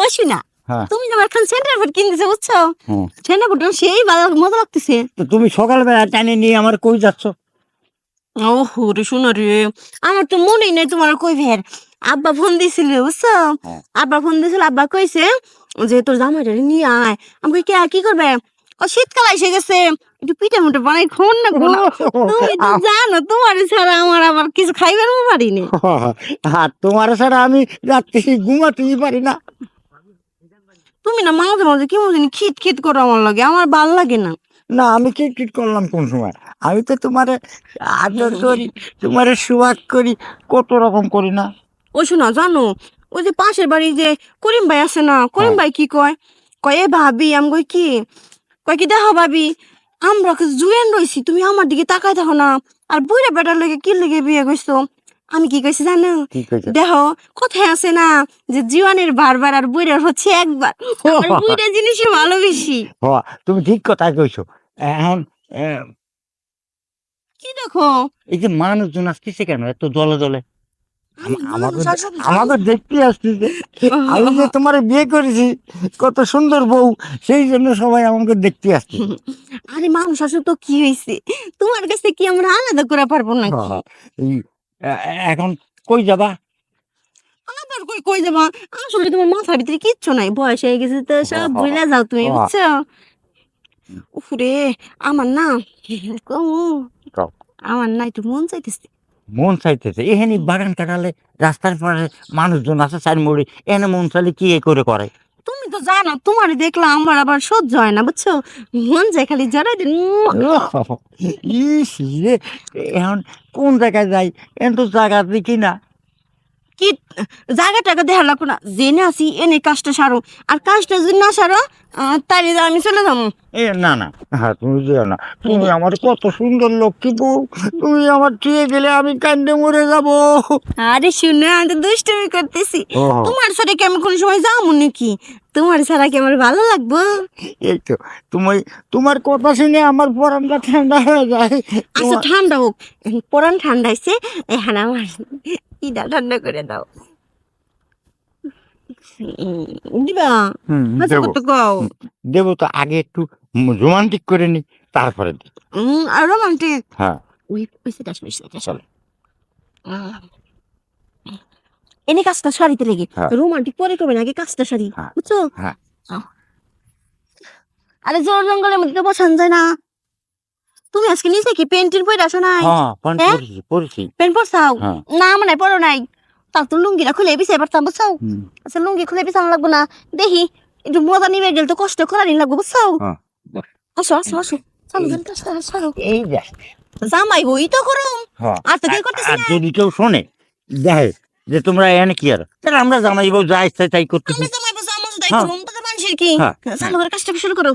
ও শুনা হ্যাঁ। তুমি আমার এখন সেন্টার ফুড কিনতেছে বুঝছ? সেন্টার ফুড সেই ভালো মজা লাগতেছে। তো তুমি সকালবেলা টানে নিয়ে আমার কই যাচ্ছ? রে শোনো রে। আমার তো মনেই নাই তোমার কই ভের আব্বা ফোন দিছিল বুঝছ? হ্যাঁ। আব্বা ফোন দিছিল আব্বা কইছে যে তোর জামাইটা নিয়ে আয়। কে কি করবে? ও শীতকাল এসে গেছে। একটু পিঠে মুঠে বানাই খাওন না গো না। তুমি তো জানো তোমার ছাড়া আমার আবার কিছু খাইবার পারিনি আর তোমার ছাড়া আমি রাত্রি ঘুমাতেই পারি না। তুমি না মাঝে মাঝে কেমন জানি খিট খিট করো আমার লাগে আমার ভালো লাগে না। না আমি কি কি করলাম কোন সময়? আমি তো তোমারে আদর করি তোমারে সুয়াগ করি কত রকম করি না? ও শোনা জানো ওই যে পাশের বাড়ি যে করিম ভাই আছে না করিম। ভাই কি কয়? কয় এ ভাবি আমি কই কি? কয় কি দেখো ভাবি আমরা জুয়েন রইছি তুমি আমার দিকে তাকাই দেখো না আর বুড়া বেটার লেগে কি লেগে বিয়ে করছ? আমি কি কইছি জানো? দেখো কোথায় আছে না যে জীবনের বারবার আর বুড়ার হচ্ছে একবার। আমার বুড়া জিনিসই ভালো বেশি তুমি ঠিক কথা কইছো। এখন কি দেখো? এই যে মানুষজন আসতেছে কেন এত দলে দলে? আম- আমাকে মানুষ আসলে আমাকে দেখতে আসতেছে আমি যে তোমার বিয়ে করেছি কত সুন্দর বউ সেই জন্য সবাই আমাকে দেখতে আসছে। আরে মানুষ আসলে তো কি হয়েছে তোমার কাছে কি আমরা আলাদা করে পারব না এখন কই যাবা? আবার কই কই যাবা? আসলে তোমার মাথার ভিতরে কিচ্ছু নাই বয়স হয়ে গেছে তো সব ভুলে যাও তুমি। বুঝছ? উফরে আমার না আমার না একটু মন চাইতেছে। মন চাইতেছে এখানে বাগান কাটালে রাস্তার পাশে মানুষজন আছে চার মুড়ি এনে মন চাইলে কি করে করে? তুমি তো জানো, তোমার দেখলে আমার আবার সহ্য হয় না, বুঝছ? মন যায় খালি জড়াই দিন ইস রে, এখন কোন জায়গায় যাই? এখন তো জায়গা দেখি না। কি জায়গা টাকা দেখা লাগবো না। জেনে আসি এনে কাজটা সারো। আর কাজটা যদি না সারো তাইলে আমি চলে যাব। এ না না। হ্যাঁ তুমি যেও না। তুমি আমার কত সুন্দর লক্ষ্মী বউ। তুমি আমার ছুঁয়ে গেলে আমি কান্দে মরে যাব। আরে শুনে আমি তো দুষ্টমি করতেছি। তোমার সাথে কি আমি কোনো সময় যাব নাকি? তোমার ছাড়া কি আমার ভালো লাগবো? এই তো তুমি তোমার কথা শুনে আমার পরানটা ঠান্ডা হয়ে যায়। আচ্ছা ঠান্ডা হোক। পরান ঠান্ডা হয়েছে এখন আমার ইডা ঠান্ডা করে দাও। দিবা? আচ্ছা কত কও? দেবো তো আগে একটু রোমান্টিক করে নি তারপরে আর রোমান্টিক হ্যাঁ। ওই ওই সেটা শুনিস সেটা এনে কাজটা সারিতে লেগে হ্যাঁ। রোমান্টিক পরে করবে নাকি কাজটা সারি হ্যাঁ। বুঝছ? হ্যাঁ। আরে জোর জঙ্গলের মধ্যে তো বসান যায় না। তুমি আজকে নিচে কি পেন্টের বই আসো নাই? হ্যাঁ পান হ্যাঁ? পড়েছি পেন্ট পরছাও হ্যাঁ। না মানে পড়ো নাই। তাও তো লুঙ্গিটা খুলে বিছাই পারতাম বুঝছ হুম, আচ্ছা লুঙ্গি খুলে বিছানো লাগবো না। দেখি একটু মজা নিবে গেলে তো কষ্ট করারই লাগবো বুঝছ হ্যাঁ। আসো আসো আসো। চলো সারো, সারো। এই যা জামাই বই তো করো হ্যাঁ আর তো কেউ আর- আর না। যদি কেউ শোনে দেখে যে তোমরা এনে কি আর। তাহলে আমরা জামাই বউ যা ইচ্ছা তাই করতেছি। আমরা জামাই বসে আমার তাই হ্যাঁ। করুন তো মানুষের কি? হ্যাঁ, চালু করে কাজটা শুরু করো।